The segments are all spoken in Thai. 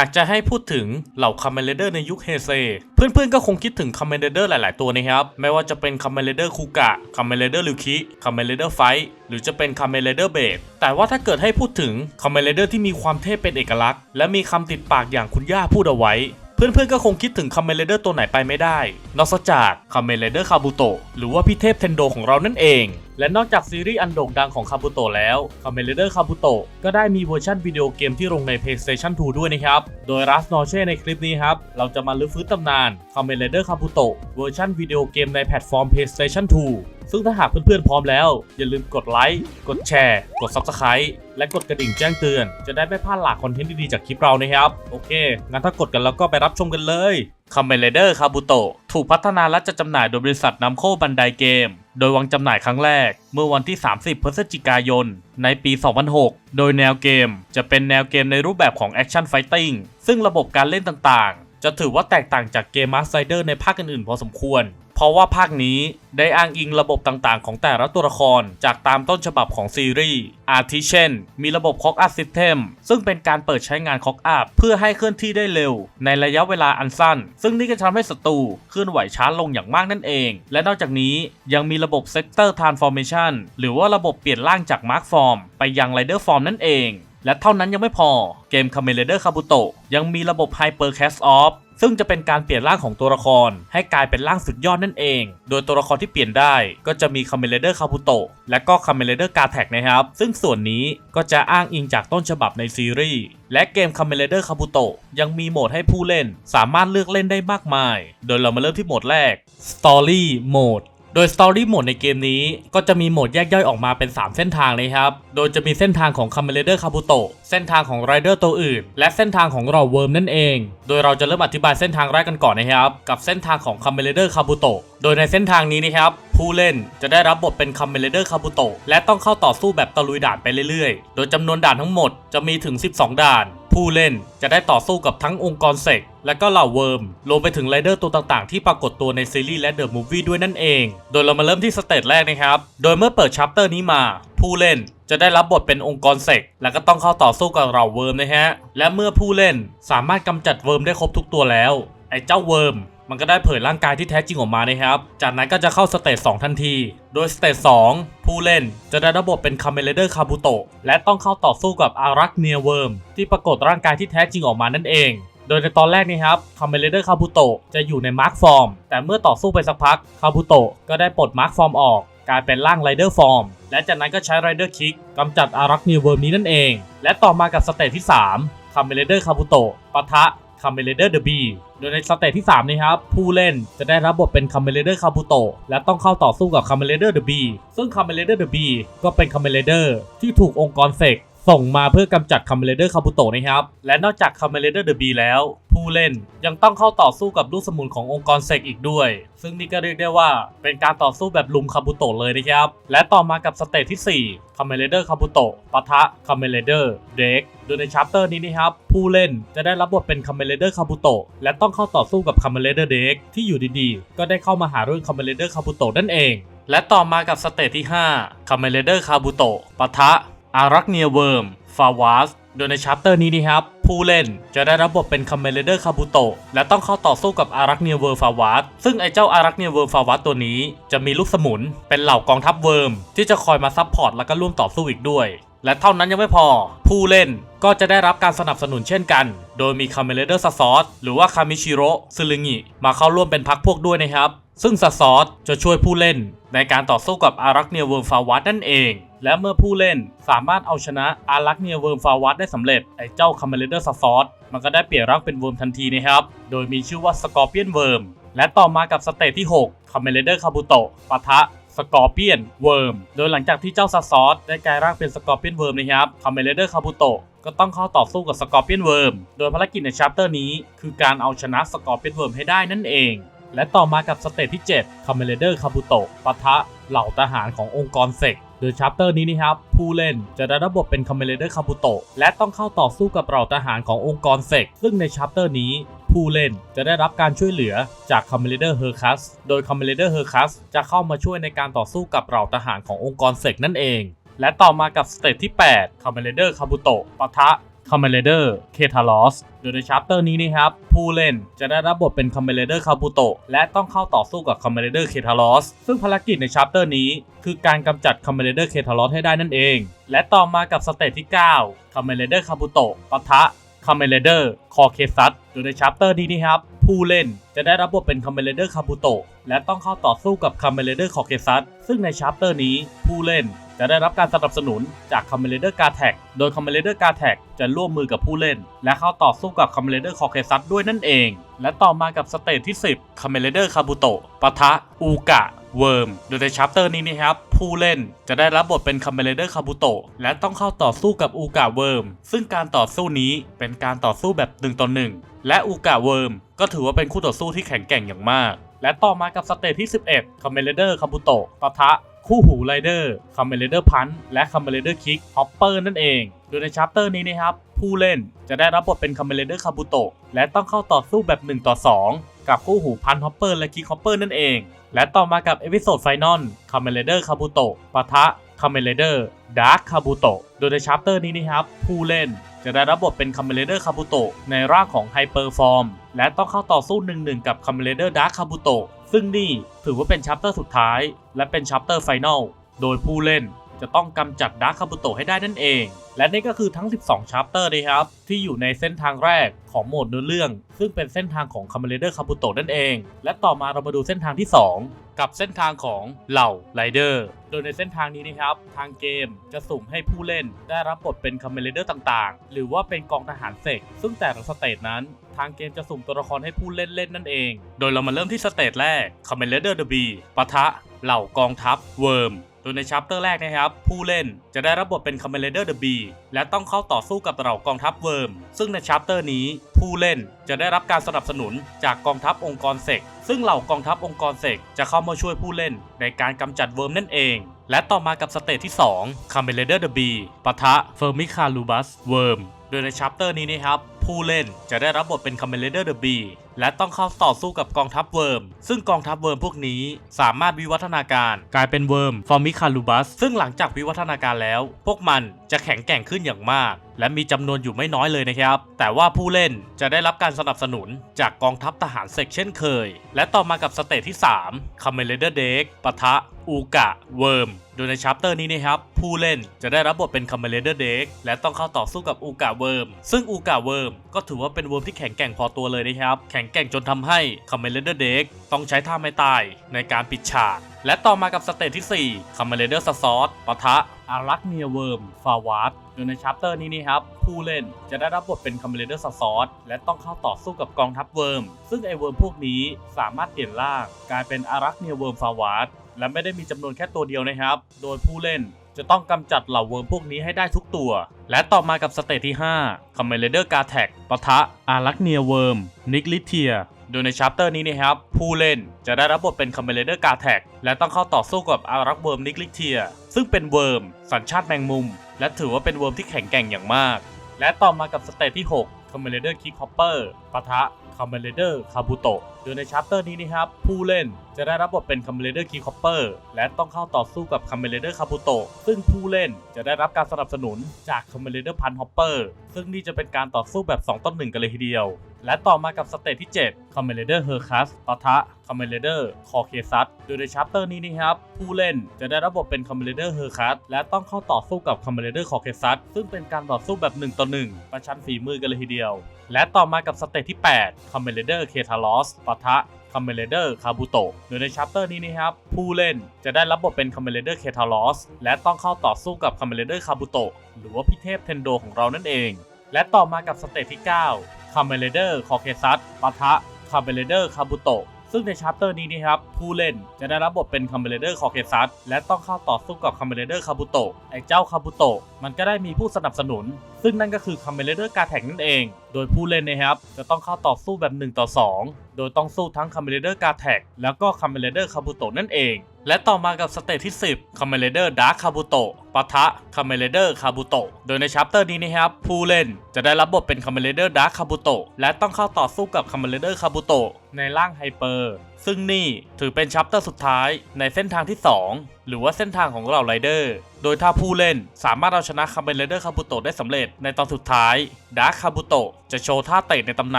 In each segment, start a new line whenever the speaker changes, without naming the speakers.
หากจะให้พูดถึงเหล่าคัมเมนเดอร์ในยุคเฮเซเพื่อนๆก็คงคิดถึงคัมเมนเดอร์หลาย ๆ ตัวนะครับ ไม่ว่าจะเป็นคัมเมนเดอร์คูกะคัมเมนเดอร์ลิวคิคัมเมนเดอร์ไฟหรือจะเป็นคัมเมนเดอร์เบดแต่ว่าถ้าเกิดให้พูดถึงคัมเมนเดอร์ที่มีความเท่เป็นเอกลักษณ์ และมีคำติดปากอย่างคุณย่าพูดเอาไว้ เพื่อนๆก็คงคิดถึงคัมเมนเดอร์ตัวไหนไปไม่ได้ นอกจากคัมเมนเดอร์คาบุโตะหรือว่าพี่เทพเทนโดของเรานั่นเอง และนอกจากซีรีส์อันโด่งดังของคาบุโตะแล้วคัมเมนเดอร์คาบุโตะก็ได้มีเวอร์ชันวิดีโอเกมที่ลงใน PlayStation 2 ด้วยนะครับ โดยรัสนอเช่ในคลิปนี้ครับ เราจะมาลื้อฟื้นตำนานคัมเมนเดอร์คาบุโตะเวอร์ชันวิดีโอเกมในแพลตฟอร์ม PlayStation 2 ซึ่งถ้าหากเพื่อนๆพร้อมแล้ว อย่าลืมกดไลค์ กดแชร์ กด Subscribe และกดกระดิ่งแจ้งเตือน จะได้ไม่พลาดหลากคอนเทนต์ดีๆจากคลิปเรานะครับ โอเค งั้นถ้ากดกันแล้วก็ไปรับชมกันเลยคัมเม n เดอร์คาบุโตะถูกพัฒนาและจัดจำหน่ายโดยบริษัทนัมโคบันไดเกม โดยวางจำหน่ายครั้งแรก เมื่อวันที่ 30 พฤศจิกายน ในปี 2006 โดยแนวเกมจะเป็นแนวเกมในรูปแบบของแอคชั่นไฟติ้งซึ่งระบบการเล่นต่างๆ จะถือว่าแตกต่างจากเกมมาสไ s เดอร์ในภาคอื่นๆ พอสมควร เพราะว่าภาคนี้ได้อ้างอิงระบบต่างๆ ของแต่ละตัวละครจากตามต้นฉบับของซีรีส์อาทิเช่น มีระบบคอกอัพซิสเต็มซึ่งเป็นการเปิดใช้งานคอกอัพเพื่อให้เคลื่อนที่ได้เร็ว ในระยะเวลาอันสั้น ซึ่งนี่ก็ทำให้ศัตรูเคลื่อนไหวช้าลงอย่างมากนั่นเอง และนอกจากนี้ยังมีระบบ Sector Transformation หรือว่าระบบเปลี่ยนร่างจาก Mark Form ไปยัง Rider Form นั่นเอง และเท่านั้นยังไม่พอเกม Kamen Rider Kabuto ยังมีระบบ Hyper Cast Off ซึ่งจะเป็นการเปลี่ยนร่างของตัวละคร ให้กลายเป็นร่างสุดยอดนั่นเอง โดยตัวละครที่เปลี่ยนได้ก็จะมีคาเมเลเดอร์คาบุโตะและก็คาเมเลเดอร์กาแท็กนะครับ ซึ่งส่วนนี้ก็จะอ้างอิงจากต้นฉบับในซีรีส์ และเกมคาเมเลเดอร์คาบุโตะยังมีโหมดให้ผู้เล่น สามารถเลือกเล่นได้มากมาย โดยเรามาเริ่มที่โหมดแรก Story Mode โดย Story Mode ในเกมนี้ก็จะมีโหมดแยกย่อยออกมาเป็น 3 เส้นทางเลยครับ โดยจะมีเส้นทางของ Kamen Rider Kabuto เส้นทางของ Rider ตัวอื่น และเส้นทางของราเวิร์มนั่นเอง โดยเราจะเริ่มอธิบายเส้นทางแรกกันก่อนนะครับ กับเส้นทางของ Kamen Rider Kabuto โดยในเส้นทางนี้นะครับผู้เล่นจะได้รับบทเป็น Kamen Rider Kabuto และต้องเข้าต่อสู้แบบตะลุยด่านไปเรื่อยๆ โดยจำนวนด่านทั้งหมดจะมีถึง 12 ด่าน ผู้เล่น จะได้ต่อสู้กับทั้งองค์กรเซกและก็เหล่าเวิร์มรวมไปถึงไรเดอร์ตัวต่างๆ ที่ปรากฏตัวในซีรีส์และเดอะมูฟวี่ด้วยนั่นเอง โดยเรามาเริ่มที่สเตจแรกนะครับ โดยเมื่อเปิดชัปเตอร์นี้มา ผู้เล่นจะได้รับบทเป็นองค์กรเซกและก็ต้องเข้าต่อสู้กับเหล่าเวิร์มนะฮะ และเมื่อผู้เล่นสามารถกำจัดเวิร์มได้ครบทุกตัวแล้ว ไอ้เจ้าเวิร์ม มันก็ได้เผยร่างกายที่แท้จริงออกมานะครับ จากนั้นก็จะเข้าสเตจ2ทันที โดยสเตจ2ผู้เล่นจะได้ระบบเป็นคาเมเลเดอร์คาบุโตะและต้องเข้าต่อสู้กับอารักเนียเวิร์มที่ปรากฏร่างกายที่แท้จริงออกมานั่นเอง โดยในตอนแรกนี้ครับคาเมเลเดอร์คาบุโตะจะอยู่ในมาร์คฟอร์ม แต่เมื่อต่อสู้ไปสักพักคาบุโตะก็ได้ปลดมาร์คฟอร์มออกกลายเป็นร่างไรเดอร์ฟอร์มและจากนั้นก็ใช้ไรเดอร์คิกกำจัดอารักเนียเวิร์มนี้นั่นเอง และต่อมากับสเตจที่3คาเมเลเดอร์คาบุโตะปะทะ คาเมเลเดอร์เดอะบีโดยในสเตจที่3นี้ครับผู้เล่นจะได้รับบทเป็นคาเมเลเดอร์คาบุโตะและต้องเข้าต่อสู้กับคาเมเลเดอร์เดอะบีซึ่งคาเมเลเดอร์เดอะบีก็เป็นคาเมเลเดอร์ที่ถูกองค์กรเสก ส่งมาเพื่อกำจัดคาเมเลเดอร์คาบุโตะนะครับ และนอกจากคาเมเลเดอร์เดอะบีแล้ว ผู้เล่นยังต้องเข้าต่อสู้กับลูกสมุนขององค์กรเสกอีกด้วย ซึ่งนี่ก็เรียกได้ว่าเป็นการต่อสู้แบบลุมคาบุโตะเลยนะครับ และต่อมากับสเตจที่4คาเมเลเดอร์คาบุโตะปะทะคาเมเลเดอร์เด็กโดยในชัปเตอร์นี้นะครับ ผู้เล่นจะได้รับบทเป็นคาเมเลเดอร์คาบุโตะและต้องเข้าต่อสู้กับคาเมเลเดอร์เด็กที่อยู่ดีๆ ก็ได้เข้ามาหาเรื่องคาเมเลเดอร์คาบุโตะนั่นเอง และต่อมากับสเตจที่5คาเมเลเดอร์คาบุโตะปะทะ อารักเนียเวิร์ม ฟาวาส โดยในชัปเตอร์นี้นะครับ ผู้เล่นจะได้รับบทเป็นคาเมเลเดอร์คาบุโตะและต้องเข้าต่อสู้กับอารักเนียเวิร์ฟาวาส ซึ่งไอเจ้าอารักเนียเวิร์ฟาวาสตัวนี้จะมีลูกสมุน เป็นเหล่ากองทัพเวิร์ม ที่จะคอยมาซับพอร์ตแล้วก็ร่วมต่อสู้อีกด้วย และเท่านั้นยังไม่พอ ผู้เล่นก็จะได้รับการสนับสนุนเช่นกัน โดยมีคาเมเลเดอร์ซาซอสหรือว่าคามิชิโร่ซึลึงิมาเข้าร่วมเป็นพักพวกด้วยนะครับ ซึ่งซาซอสจะช่วยผู้เล่น ในการต่อสู้กับอารักเนียเวิร์มฟาวัตนั่นเอง และเมื่อผู้เล่นสามารถเอาชนะอารักเนียเวิร์มฟาวัตได้สำเร็จ ไอ้เจ้าคาเมเลเดอร์ซาซอสมันก็ได้เปลี่ยนร่างเป็นเวิร์มทันทีนะครับ โดยมีชื่อว่าสกอร์เปียนเวิร์มและต่อมากับสเตจที่ 6คาเมเลเดอร์คาบุโตะปะทะสกอร์เปียนเวิร์มโดยหลังจากที่เจ้าซาซอสได้กลายร่างเป็นสกอร์เปียนเวิร์มนะครับคาเมเลเดอร์คาบุโตะก็ต้องเข้าต่อสู้กับสกอร์เปียนเวิร์มโดยภารกิจในชัปเตอร์นี้คือการเอาชนะสกอร์เปียนเวิร์มให้ได้นั่นเอง และต่อมากับสเตจที่7คาเมเลเดอร์คาบุโตะปะทะเหล่าทหารขององค์กรเซก โดยชัปเตอร์นี้นะครับผู้เล่นจะได้รับบทเป็นคาเมเลเดอร์คาบุโตะและต้องเข้าต่อสู้กับเหล่าทหารขององค์กรเซกซึ่งในชัปเตอร์นี้ ผู้เล่นจะได้รับการช่วยเหลือจากคาเมเลเดอร์เฮอร์คัสโดยคาเมเลเดอร์เฮอร์คัสจะเข้ามาช่วยในการต่อสู้กับเหล่าทหารขององค์กรเซกนั่นเอง และต่อมากับสเตจที่8คาเมเลเดอร์คาบุโตะปะทะ ค o มเ m เดอร์เคทาลอสโดยในชาร์เตอร์นี้นะครับผู้เล่นจะได้รับบทเป็นค o มเ m เดอร์คาบุโตะและต้องเข้าต่อสู้กับค o มเ m เดอร์เคทาลอสซึ่งภารกิจในชาร์เตอร์นี้ คือการกำจัดค o มเ m เดอร์เคทาลอสให้ได้นั่นเอง และต่อมากับสเตจที่ 9ค o มเ m เดอร์คาบุโตะปะทะค o มเ m เดอร์คอเคซัสโดยในชาร์เตอร์นี้นะครับ ผู้เล่นจะได้รับบทเป็นค o มเลเดอร์คาบุโตะและต้องเข้าต่อสู้กับค o มเลเดอร์คอเคซัสซึ่งในชาร์ปเตอร์นี้ผู้เล่นจะได้รับการสนับสนุนจากค o มเลเดอร์กาแท็กโดยค o มเลเดอร์กาแท็กจะร่วมมือกับผู้เล่น และเข้าต่อสู้กับค o มเลเดอร์คอเคซัสด้วยนั่นเอง และต่อมากับสเตจที่ 10ค o มเลเดอร์คาบุโตะปะทะอูกะ เวิร์มโดยในชาร์เตอร์นี้นะครับผู้เล่นจะได้รับบทเป็นค o มเ m เดอร์คาบุโตะและต้องเข้าต่อสู้กับอูกะเวิร์มซึ่งการต่อสู้นี้เป็นการต่อสู้แบบหนึ่งต่อหนึ่งและอูกะเวิร์มก็ถือว่าเป็นคู่ต่อสู้ที่แข็งแกร่งอย่างมาก และต่อมากับสเตจที่ 11คอมเมเลเดอร์คาบุโตะปะทะคู่หูไรเดอร์คอมเมเลเดอร์พันและคอมเมเลเดอร์คิกฮอปเปอร์นั่นเอง โดยในชาร์เตอร์นี้นะครับผู้เล่นจะได้รับบทเป็นคอมเมเลเดอร์คาบุโตะและต้องเข้าต่อสู้แบบ1ต่อ2กับคู่หูพันฮอปเปอร์และคิกฮอปเปอร์นั่นเอง และต่อมากับเอพิโซดไฟนอลคาเมเลเดอร์คาบุโตะปะทะคาเมเลเดอร์ดาร์คคาบุโตะโดยในชัปเตอร์นี้นะครับ ผู้เล่นจะได้รับบทเป็นคาเมเลเดอร์คาบุโตะในร่างของไฮเปอร์ฟอร์มและต้องเข้าต่อสู้หนึ่งๆกับคาเมเลเดอร์ดาร์คคาบุโตะซึ่งนี่ถือว่าเป็นชัปเตอร์สุดท้าย และเป็นชัปเตอร์ไฟนอลโดยผู้เล่น จะต้องกำจัดดาร์คคาบุโตะให้ได้นั่นเอง และนี่ก็คือทั้ง 12ชัปเตอร์นะครับ ที่อยู่ในเส้นทางแรกของโหมดเนื้อเรื่อง ซึ่งเป็นเส้นทางของค o มเ m เดอร์คาบุโตะนั่นเอง และต่อมาเรามาดูเส้นทางที่ 2 กับเส้นทางของเหล่าไรเดอร์โดยในเส้นทางนี้นะครับ ทางเกมจะสุ่มให้ผู้เล่นได้รับบทเป็นคอมเมเลเดอร์ต่างๆ หรือว่าเป็นกองทหารเสกซึ่งแต่ละสเตจนั้น ทางเกมจะสุ่มตัวละครให้ผู้เล่นเล่นนั่นเอง โดยเรามาเริ่มที่สเตจแรกคอมเมเลเดอร์เดอะบีปะทะเหล่ากองทัพเวิร์ม โดยในชัปเตอร์แรกนะครับ ผู้เล่นจะได้รับบทเป็นคอมเมเลเดอร์เดอะบีและต้องเข้าต่อสู้กับเหล่ากองทัพเวิร์ม ซึ่งในชัปเตอร์นี้ ผู้เล่นจะได้รับการสนับสนุนจากกองทัพองค์กรเสกซึ่งเหล่ากองทัพองค์กรเสกจะเข้ามาช่วยผู้เล่นในการกำจัดเวิร์มนั่นเอง และต่อมากับสเตจที่2 c a m e l a d e r the Bee ปะทะ f e r m i c a l u b u s Worm โดยในชัปเตอร์นี้นะครับผู้เล่นจะได้รับบทเป็น c a m e l a d e r the Bee และต้องเข้าต่อสู้กับกองทัพเวิร์ม ซึ่งกองทัพเวิร์มพวกนี้สามารถวิวัฒนาการกลายเป็นเวิร์ม f o r m i c a l u b u s ซึ่งหลังจากวิวัฒนาการแล้ว พวกมันจะแข็งแกร่งขึ้นอย่างมาก และมีจำนวนอยู่ไม่น้อยเลยนะครับ แต่ว่าผู้เล่นจะได้รับการสนับสนุนจากกองทัพทหารเซกเช่นเคย และต่อมากับสเตจที่3 c a m e l a d e r Deck ปะทะอูกะเวิร์มโดยในชัปเตอร์นี้นะครับ ผู้เล่นจะได้รับบทเป็น c a m e l a d e r Deck และต้องเข้าต่อสู้กับอูกะเวิร์มซึ่งอูกะเวิร์มก็ถือว่าเป็นเวิร์มที่แข็งแกร่งพอตัวเลยนะครับ แข็งแกร่งจนทำให้ c a m e l a d e r Deck ต้องใช้ท่าไม่ตายในการปิดฉาก และต่อมากับสเตจที่4 c a m e l a d e r s s o r t ปะทะอารักเนียเวิร์มฟาวาร์ดโดยในชัปเตอร์นี้นี่ครับ ผู้เล่นจะได้รับบทเป็นคอมเมเลเดอร์ซอสและต้องเข้าต่อสู้กับกองทัพเวิร์ม ซึ่งไอเวิร์มพวกนี้สามารถเปลี่ยนร่างกลายเป็นอารักเนียเวิร์มฟาวาร์ดและไม่ได้มีจำนวนแค่ตัวเดียวนะครับ โดยผู้เล่น จะต้องกำจัดเหล่าเวิร์มพวกนี้ให้ได้ทุกตัว และต่อมากับสเตจที่5คอมเมเลเดอร์กาแท็กปะทะอารักเนียเวิร์มนิกลิเทียโดยในชัปเตอร์นี้นะครับ ผู้เล่นจะได้รับบทเป็นคอมเมเลเดอร์กาแท็กและต้องเข้าต่อสู้กับอารักเวิร์มนิกลิเทีย ซึ่งเป็นเวิร์มสัญชาติแมงมุม และถือว่าเป็นเวิร์มที่แข็งแกร่งอย่างมาก และต่อมากับสเตจที่ 6 คอมเมเลเดอร์คิกฮอปเปอร์ปะทะคอมเมเลเดอร์คาบุโตะโดยในชัปเตอร์นี้นะครับ ผู้เล่นจะได้รับบทเป็นคอมเมเลเดอร์คิกฮอปเปอร์และต้องเข้าต่อสู้กับคอมเมเลเดอร์คาบุโตะซึ่งผู้เล่นจะได้รับการสนับสนุนจากคอมเมเลเดอร์พันฮอปเปอร์ซึ่งนี่จะเป็นการต่อสู้แบบ 2ต่อ1กันเลยทีเดียว และต่อมากับสเตจที่ 7 c o m m a n d e r h e r c u s ปะทะ c o m m a n d e r c a u c a s u s โดยในชัปเตอร์นี้นะครับ ผู้เล่นจะได้รับบทเป็น c o m m a n d e r h e r c u s และต้องเข้าต่อสู้กับ c o m m a n d e r c a u c a s u s ซึ่งเป็นการต่อสู้แบบ 1 ต่อ 1 ประชันฝีมือกันเลยทีเดียว และต่อมากับสเตจที่ 8 c o m m a n d e r k e t a l o s ปะทะคอมเมเลเดอร์คาบุโตะโดยในชัปเตอร์นี้นะครับ ผู้เล่นจะได้รับบทเป็นคอมเมเลเดอร์เคทาลอสและต้องเข้าต่อสู้กับคอมเมเลเดอร์คาบุโตะหรือว่าพี่เทพเทนโดของเรานั่นเอง และต่อมากับสเตจที่ 9 คาเมเลเดอร์คอเคซัสปะทะคาเมเลเดอร์คาบุโตะซึ่งในชาร์เตอร์นี้นะครับผู้เล่นจะได้รับบทเป็นคาเมเลเดอร์คอเคซัสและต้องเข้าต่อสู้กับคาเมเลเดอร์คาบุโตะไอเจ้าคาบุโตะมันก็ได้มีผู้สนับสนุน ซึ่งนั่นก็คือคาเมเลเดอร์กาแท็กนั่นเอง โดยผู้เล่นนะครับจะต้องเข้าต่อสู้แบบ1ต่อ2 โดยต้องสู้ทั้งคาเมเลเดอร์กาแท็กแล้วก็คาเมเลเดอร์คาบุโตะนั่นเอง และต่อมากับสเตจที่ 10คาเมเลเดอร์ดาร์คาบุโตะปะทะคาเมเลเดอร์คาบุโตะโดยในชัปเตอร์นี้นะครับผู้เล่นจะได้รับบทเป็นคาเมเลเดอร์ดาร์คาบุโตะและต้องเข้าต่อสู้กับคาเมเลเดอร์คาบุโตะในร่างไฮเปอร์ ซึ่งนี่ถือเป็นชัปเตอร์สุดท้ายในเส้นทางที่ 2 หรือว่าเส้นทางของเหล่าไรเดอร์ โดยถ้าผู้เล่นสามารถเอาชนะคาเมนไรเดอร์คาบุโตะได้สำเร็จในตอนสุดท้ายดาร์คคาบุโตะจะโชว์ท่าเตะในตำน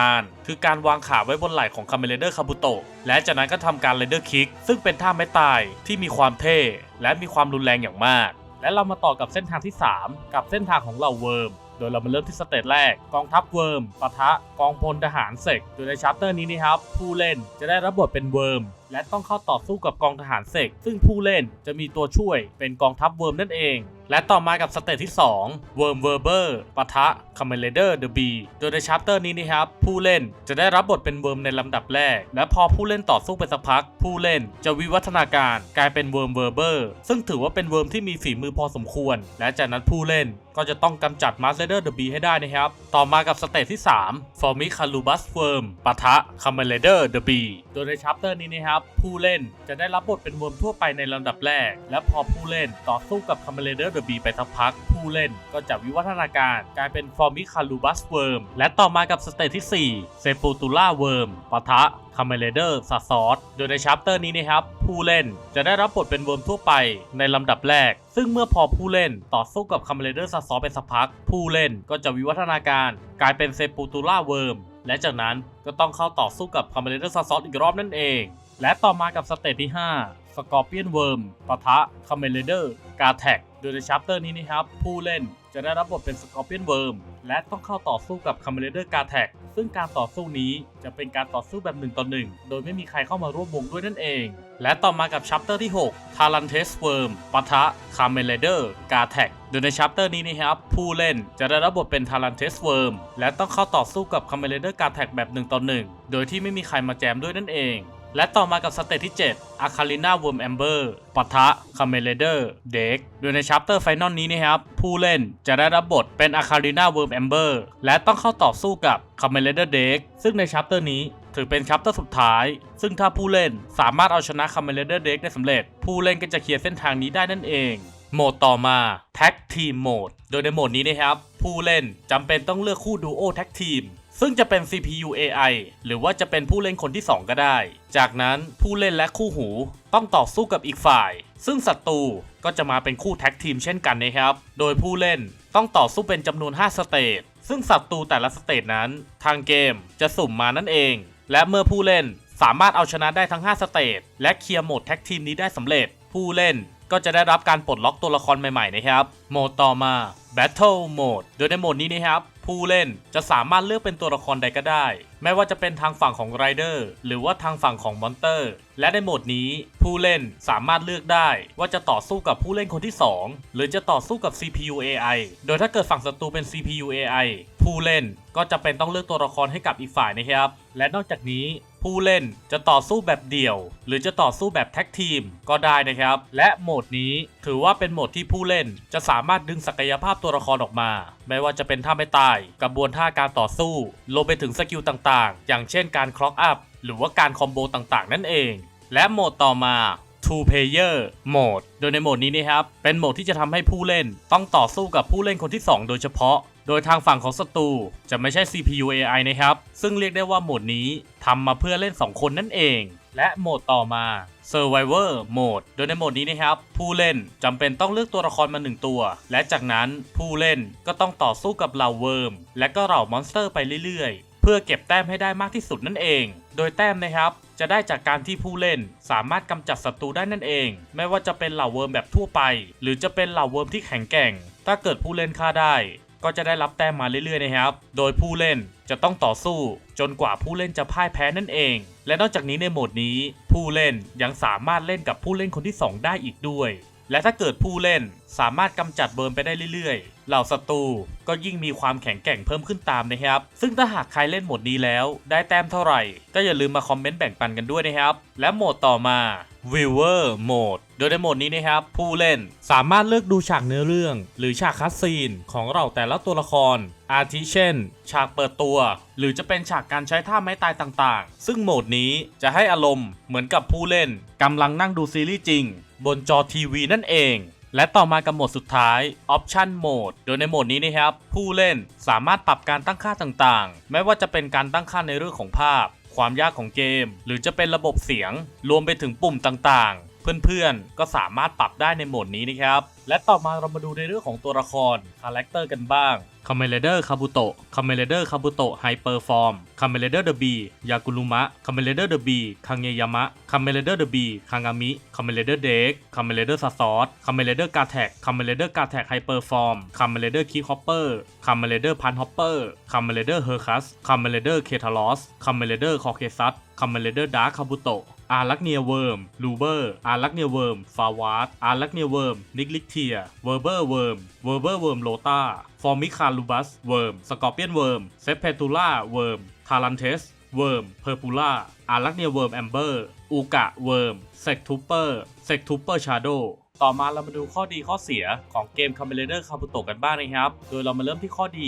าน คือการวางขาไว้บนไหล่ของคาเมนไรเดอร์คาบุโตะและจากนั้นก็ทำการไรเดอร์คิก ซึ่งเป็นท่าไม้ตายที่มีความเท่และมีความรุนแรงอย่างมาก และเรามาต่อกับเส้นทางที่ 3 กับเส้นทางของเหล่าเวิร์ม โดยเรามาเริ่มที่สเตจแรกกองทัพเวิร์มปะทะกองพลทหารเซกโดยในชัปเตอร์นี้นะครับผู้เล่นจะได้รับบทเป็นเวิร์มและต้องเข้าต่อสู้กับกองทหารเซกซึ่งผู้เล่นจะมีตัวช่วยเป็นกองทัพเวิร์มนั่นเอง และต่อมากับสเตจที่2เวิร์มเวอร์เบอร์ปะทะคาเมเลเดอร์เดอะบีโดยในชัปเตอร์นี้นะครับผู้เล่นจะได้รับบทเป็นเวิร์มในลำดับแรก และพอผู้เล่นต่อสู้ไปสักพัก ผู้เล่นจะวิวัฒนาการกลายเป็นเวิร์มเวอร์เบอร์ซึ่งถือว่าเป็นเวิร์มที่มีฝีมือพอสมควร และจากนั้นผู้เล่นก็จะต้องกำจัดมาสเดอร์เดอะบีให้ได้นะครับ ต่อมากับสเตจที่3ฟอร์มิคาลูบัสเวิร์มปะทะคาเมเลเดอร์เดอะบีโดยในชัปเตอร์นี้นะครับผู้เล่นจะได้รับบทเป็นเวิร์มทั่วไปในลำดับแรก และพอผู้เล่นต่อสู้กับคาเมเลเดอร์อะบีไปสักพัก ผู้เล่นก็จะวิวัฒนาการกลายเป็นฟอร์มิคาลูบัสเวิร์มและต่อมากับสเตจที่ 4 เซปูตูล่าเวิร์มปะทะคาเมเลเดอร์ซาซอสโดยในชัปเตอร์นี้นะครับ ผู้เล่นจะได้รับบทเป็นเวิร์มทั่วไปในลำดับแรก ซึ่งเมื่อพอผู้เล่นต่อสู้กับคาเมเลเดอร์ซาซอสไปสักพัก ผู้เล่นก็จะวิวัฒนาการกลายเป็นเซปูตูล่าเวิร์มและจากนั้นก็ต้องเข้าต่อสู้กับคาเมเลเดอร์ซาซอสอีกรอบนั่นเอง และต่อมากับสเตจที่ 5 สกอร์เปียนเวิร์มปะทะคาเมเลเดอร์กาแท็ก โดยในชัปเตอร์นี้นะครับ ผู้เล่นจะได้รับบทเป็นสกอร์เปียนเวิร์มและต้องเข้าต่อสู้กับคาเมเลเดอร์กาแท็กซึ่งการต่อสู้นี้จะเป็นการต่อสู้แบบ1ต่อ1โดยไม่มีใครเข้ามาร่วมวงด้วยนั่นเอง และต่อมากับชัปเตอร์ที่6 t a l a n t e s Worm ปะทะ c a m e l e d e r g a t e c โดยในชัปเตอร์นี้นะครับ ผู้เล่นจะได้รับบทเป็น t a l a n t e s Worm และต้องเข้าต่อสู้กับ c a m e l e d e r g a t e c แบบ1ต่อ1โดยที่ไม่มีใครมาแจมด้วยนั่นเอง และต่อมากับสเตจที่ 7 a c a l i n a Worm Amber ปะทะ c a m e l e d e r d e k โดยในชัปเตอร์ไฟนอลนี้นะครับ ผู้เล่นจะได้รับบทเป็น a c a l i n a Worm Amber และต้องเข้าต่อสู้กับ c a m e l e d e r d e k ซึ่งในชัปเตอร์นี้ถือเป็นชัปเตอร์สุดท้าย ซึ่งถ้าผู้เล่นสามารถเอาชนะ c a m e l e d e r d e k ได้สำเร็จ ผู้เล่นก็จะเคลียร์เส้นทางนี้ได้นั่นเองโหมดต่อมา Tag Team Mode โดยในโหมดนี้นะครับ ผู้เล่นจำเป็นต้องเลือกคู่ดูโอแท็กทีม ซึ่งจะเป็น CPU AI หรือว่าจะเป็นผู้เล่นคนที่ 2 ก็ได้ จากนั้นผู้เล่นและคู่หูต้องต่อสู้กับอีกฝ่าย ซึ่งศัตรูก็จะมาเป็นคู่แท็กทีมเช่นกันนะครับ โดยผู้เล่นต้องต่อสู้เป็นจำนวน 5 สเตจ ซึ่งศัตรูแต่ละสเตจนั้น ทางเกมจะสุ่มมานั่นเอง และเมื่อผู้เล่นสามารถเอาชนะได้ทั้ง 5 สเตจ และเคลียร์โหมดแท็กทีมนี้ได้สำเร็จ ผู้เล่นก็จะได้รับการปลดล็อกตัวละครใหม่ๆนะครับ โหมดต่อมา Battle Mode โดยในโหมดนี้นะครับ ผู้เล่นจะสามารถเลือกเป็นตัวละครใดก็ได้ ไม่ว่าจะเป็นทางฝั่งของไรเดอร์หรือว่าทางฝั่งของมอนเตอร์ และในโหมดนี้ผู้เล่นสามารถเลือกได้ ว่าจะต่อสู้กับผู้เล่นคนที่ 2 หรือจะต่อสู้กับ CPU AI โดยถ้าเกิดฝั่งศัตรูเป็น CPU AI ผู้เล่นก็จะเป็นต้องเลือกตัวละครให้กับอีกฝ่ายนะครับ และนอกจากนี้ ผู้เล่นจะต่อสู้แบบเดี่ยว หรือจะต่อสู้แบบแท็กทีมก็ได้นะครับ และโหมดนี้ถือว่าเป็นโหมดที่ผู้เล่นจะสามารถดึงศักยภาพตัวละครออกมา ไม่ว่าจะเป็นท่าไม่ตายกระบวนท่าการต่อสู้รวมไปถึงสกิลต่างๆ อย่างเช่นการคล็อกอัพหรือว่าการคอมโบต่างๆ นั่นเอง และโหมดต่อมา Two Player Mode โดยในโหมดนี้นะครับ เป็นโหมดที่จะทำให้ผู้เล่นต้องต่อสู้กับผู้เล่นคนที่ 2 โดยเฉพาะ โดยทางฝั่งของศัตรูจะไม่ใช่ CPU AI นะครับ ซึ่งเรียกได้ว่าโหมดนี้ทำมาเพื่อเล่น 2 คนนั่นเอง และโหมดต่อมา Survivor Mode โดยในโหมดนี้นะครับ ผู้เล่นจำเป็นต้องเลือกตัวละครมา 1 ตัว และจากนั้นผู้เล่นก็ต้องต่อสู้กับเหล่าเวิร์มและก็เหล่ามอนสเตอร์ไปเรื่อยๆ เพื่อเก็บแต้มให้ได้มากที่สุดนั่นเอง โดยแต้มนะครับจะได้จากการที่ผู้เล่นสามารถกำจัดศัตรูได้นั่นเอง ไม่ว่าจะเป็นเหล่าเวิร์มแบบทั่วไป หรือจะเป็นเหล่าเวิร์มที่แข็งแกร่ง ถ้าเกิดผู้เล่นฆ่าได้ ก็จะได้รับแต้มมาเรื่อยๆนะครับ โดยผู้เล่นจะต้องต่อสู้จนกว่าผู้เล่นจะพ่ายแพ้นั่นเอง และนอกจากนี้ในโหมดนี้ ผู้เล่นยังสามารถเล่นกับผู้เล่นคนที่ 2 ได้อีกด้วย และถ้าเกิดผู้เล่นสามารถกำจัดเบิร์นไปได้เรื่อยๆ เหล่าศัตรูก็ยิ่งมีความแข็งแกร่งเพิ่มขึ้นตามนะครับ ซึ่งถ้าหากใครเล่นโหมดนี้แล้วได้แต้มเท่าไหร่ ก็อย่าลืมมาคอมเมนต์แบ่งปันกันด้วยนะครับ และโหมดต่อมา Viewer Mode โดยในโหมดนี้นะครับ ผู้เล่นสามารถเลือกดูฉากเนื้อเรื่อง หรือฉากคัสซีนของเราแต่ละตัวละคร อาทิเช่น ฉากเปิดตัว หรือจะเป็นฉากการใช้ท่าไม้ตายต่างๆ ซึ่งโหมดนี้จะให้อารมณ์เหมือนกับผู้เล่นกำลังนั่งดูซีรีส์จริง บนจอทีวีนั่นเองและต่อมากับโหมดสุดท้าย Option Mode โดยในโหมดนี้นะครับ ผู้เล่นสามารถปรับการตั้งค่าต่างๆ ไม่ว่าจะเป็นการตั้งค่าในเรื่องของภาพ ความยากของเกม หรือจะเป็นระบบเสียง รวมไปถึงปุ่มต่างๆ เพื่อนๆ ก็สามารถปรับได้ในโหมดนี้นะครับ และต่อมาเรามาดูในเรื่องของตัวละครคาแรคเตอร์กันบ้างคาเมเลเดอร์คาบุโตะคาเมเลเดอร์คาบุโตะไฮเปอร์ฟอร์มคาเมเลเดอร์เดอะบียากุรุมะคาเมเลเดอร์เดอะบีคังเงยามะคาเมเลเดอร์เดอะบีคังามิคาเมเลเดอร์เด็กคาเมเลเดอร์ซาซอสคาเมเลเดอร์กาแท็กคาเมเลเดอร์กาแท็กไฮเปอร์ฟอร์มคาเมเลเดอร์คีฮอปเปอร์คาเมเลเดอร์พันฮอปเปอร์คาเมเลเดอร์เฮอร์คัสคาเมเลเดอร์เคทาลอสคาเมเลเดอร์คอเคซัสคาเมเลเดอร์ดาร์คาบุโตะ อารักเนียเวิร์มลูเบอร์ อารักเนียเวิร์มฟาวาร์ดอารักเนียเวิร์มนิกลิกเทีย เวอร์เบอร์เวิร์ม เวอร์เบอร์เวิร์มโลตาฟอร์มิคาลูบัส เวิร์ม สกอร์เปียนเวิร์ม เซปเพตูล่า เวิร์ม ทารันเทส เวิร์ม เพอร์ปูล่า อารักเนียเวิร์มแอมเบอร์ อูกะ เวิร์ม เซกทูเปอร์ เซกทูเปอร์ชาโด ต่อมาเรามาดูข้อดีข้อเสียของเกม c o m b i n a t o r คาบุโตกันบ้างนะครับ โดยเรามาเริ่มที่ข้อดี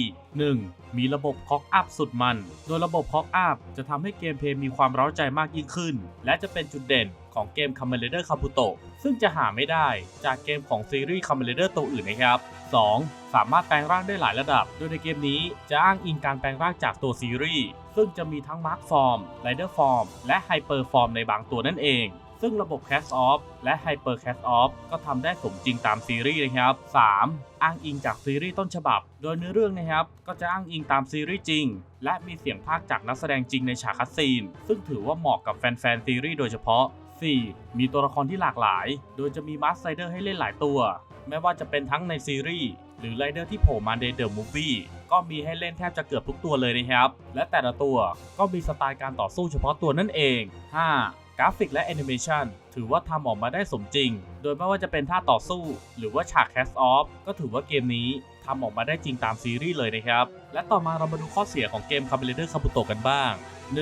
1. มีระบบคอกอัพสุดมัน โดยระบบคอกอัพจะทำให้เกมเพลย์มีความเร้าใจมากยิ่งขึ้น และจะเป็นจุดเด่นของเกม c o m b i n a t o r คาบุโตะซึ่งจะหาไม่ได้จากเกมของซีรีส์ c o m b i n a t o r ตัวอื่นนะครับ 2. สามารถแปลงร่างได้หลายระดับ โดยในเกมนี้จะอ้างอิงการแปลงร่างจากตัวซีรีส์ซึ่งจะมีทั้งมาร์คฟอร์มไรเดอร์ฟอร์มและไฮเปอร์ฟอร์มในบางตัวนั่นเอง ซึ่งระบบ Cast Off และ Hyper Cast Off ก็ทำได้สมจริงตามซีรีส์นะครับ 3. อ้างอิงจากซีรีส์ต้นฉบับ โดยเนื้อเรื่องนะครับ ก็จะอ้างอิงตามซีรีส์จริง และมีเสียงพากย์จากนักแสดงจริงในฉากคัดซีน ซึ่งถือว่าเหมาะกับแฟนๆซีรีส์โดยเฉพาะ 4. มีตัวละครที่หลากหลาย โดยจะมีมาสไ r เดอร์ให้เล่นหลายตัว ไม่ว่าจะเป็นทั้งในซีรีส์หรือไรเดอร์ที่โผล่มาในเดอะมูฟวี่ก็มีให้เล่นแทบจะเกือบทุกตัวเลยนะครับ และแต่ละตัวก็มีสไตล์การต่อสู้เฉพาะตัวนั่นเอง 5. กราฟิกและแอนิเมชันถือว่าทำออกมาได้สมจริง โดยไม่ว่าจะเป็นท่าต่อสู้ หรือว่าฉากแคสออฟก็ถือว่าเกมนี้ทำออกมาได้จริงตามซีรีส์เลยนะครับ และต่อมาเรามาดูข้อเสียของเกมคาเบเลเดอร์คาบุโตะกันบ้าง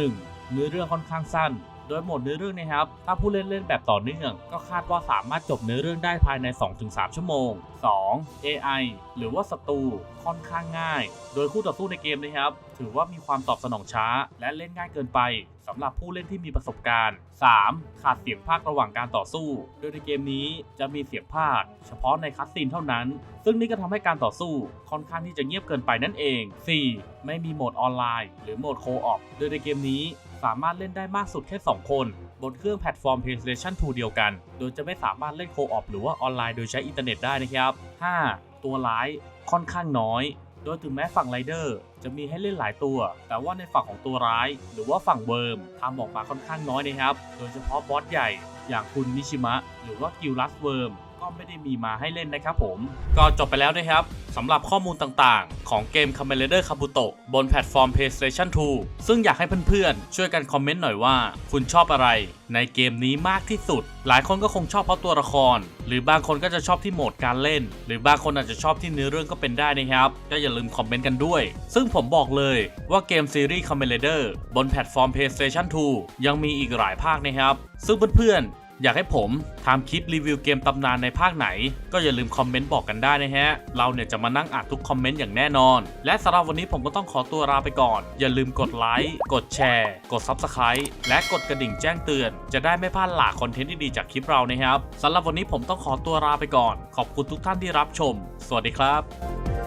1. เนื้อเรื่องค่อนข้างสั้น โดยหมดเนื้อเรื่องนะครับ ถ้าผู้เล่นเล่นแบบต่อเนื่อง ก็คาดว่าสามารถจบเนื้อเรื่องได้ภายใน 2-3 ชั่วโมง 2. AI หรือว่าศัตรูค่อนข้างง่าย โดยคู่ต่อสู้ในเกมนะครับ ถือว่ามีความตอบสนองช้า และเล่นง่ายเกินไปสำหรับผู้เล่นที่มีประสบการณ์ 3. ขาดเสียงภาคระหว่างการต่อสู้ โดยในเกมนี้จะมีเสียงภาค เฉพาะในคัสซีนเท่านั้น ซึ่งนี่ก็ทำให้การต่อสู้ค่อนข้างที่จะเงียบเกินไปนั่นเอง 4. ไม่มีโหมดออนไลน์ หรือโหมดโคออปโดยในเกมนี้ สามารถเล่นได้มากสุดแค่ 2 คน บนเครื่องแพลตฟอร์ม PlayStation 2 เดียวกัน โดยจะไม่สามารถเล่นโคออปหรือว่าออนไลน์โดยใช้อินเทอร์เน็ตได้นะครับ 5. ตัวร้ายค่อนข้างน้อย โดยถึงแม้ฝั่งไรเดอร์จะมีให้เล่นหลายตัว แต่ว่าในฝั่งของตัวร้าย หรือว่าฝั่งเวิร์มทำออกมาค่อนข้างน้อยนะครับ โดยเฉพาะบอสใหญ่ อย่างคุณมิชิมะ หรือว่ากิลลัสเวิร์ม ก็ไม่ได้มีมาให้เล่นนะครับผม ก็จบไปแล้วนะครับสำหรับข้อมูลต่างๆ ของเกม c a m e l a d e r Kabuto บนแพลตฟอร์ม PlayStation 2 ซึ่งอยากให้เพื่อนๆ ช่วยกันคอมเมนต์หน่อยว่า คุณชอบอะไร ในเกมนี้มากที่สุด หลายคนก็คงชอบเพราะตัวละคร หรือบางคนก็จะชอบที่โหมดการเล่น หรือบางคนอาจจะชอบที่เนื้อเรื่องก็เป็นได้นะครับ ก็อย่าลืมคอมเมนต์กันด้วย ซึ่งผมบอกเลยว่าเกมซีรีส์ c a m e l a d e r บนแพลตฟอร์ม PlayStation 2 ยังมีอีกหลายภาคนะครับ ซึ่งเพื่อนๆ อยากให้ผมทำคลิปรีวิวเกมตำนานในภาคไหน ก็อย่าลืมคอมเมนต์บอกกันได้นะฮะ เราเนี่ยจะมานั่งอ่านทุกคอมเมนต์อย่างแน่นอน และสำหรับวันนี้ผมก็ต้องขอตัวลาไปก่อน อย่าลืมกดไลค์ กดแชร์ กด Subscribe และกดกระดิ่งแจ้งเตือน จะได้ไม่พลาดหลากคอนเทนต์ดีๆจากคลิปเรานะครับสำหรับวันนี้ผมต้องขอตัวลาไปก่อน ขอบคุณทุกท่านที่รับชม สวัสดีครับ